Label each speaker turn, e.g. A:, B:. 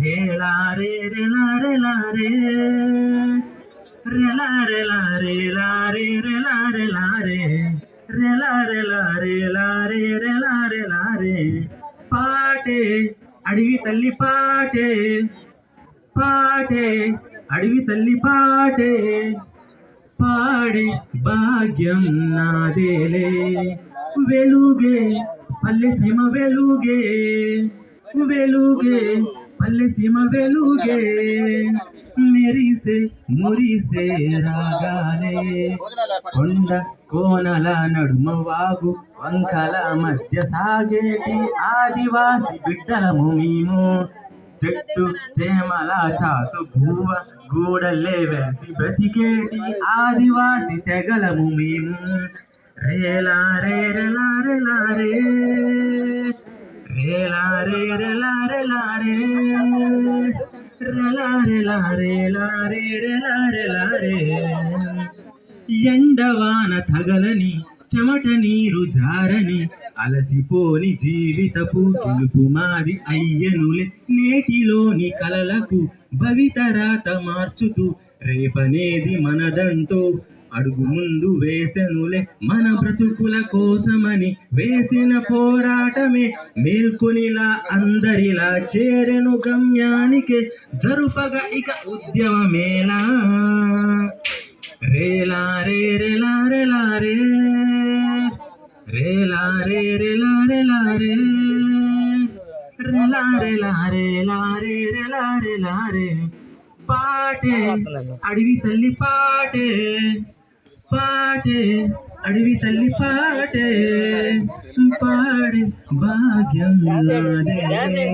A: రేలారే రేలారే లారే రేలారే లారే లారే రేలారే లారే రేలారే లారే లారే రేలారే లారే పాటే అడవి తల్లి పాటే పాటే అడవి తల్లి పాటే పాడే భాగ్యం నాదేలే వెలుగే పల్లె సీమ వెలుగే వెలుగే పల్లె సీమ వెలుగే మెరిసే మురిసే రాగాలే. కొండ కోనల నడుమ వాగు వంకల మధ్య సాగేటి ఆదివాసి బిడ్డలము మేము. చెట్టు చేమల చాటు భూవ గూడల్లే వేసి బ్రతికేటి ఆదివాసి తెగలము మేము. రేలా రే రేలా రేలా రే రే రేలా రేలా రే రేలా రే. ఎండవాన తగలని చెమట నీరు జారని అలసిపోని జీవితపు గెలుపు మాది అయ్యనులే. నేటిలోని కలలకు భవితరాత మార్చుతూ రేపనేది మనదంతో అడుగు ముందు వేసెనులే మన బ్రతుకుల కోసమని వేసిన పోరాటమే మేల్కొనిలా అందరిలా చేరెను గమ్యానికే జరుపగా ఇక ఉద్యమమేలా రేలా రే రేలా రేలా రే. రేలా రే రేలా రేలా రే. రేలా రేలా రేలా రే రేలా రేలా రే. పాటే అడవి తల్లి పాటే. పాటే అడవి తల్లి పాటే. పాడే భాగ్యం నాదే.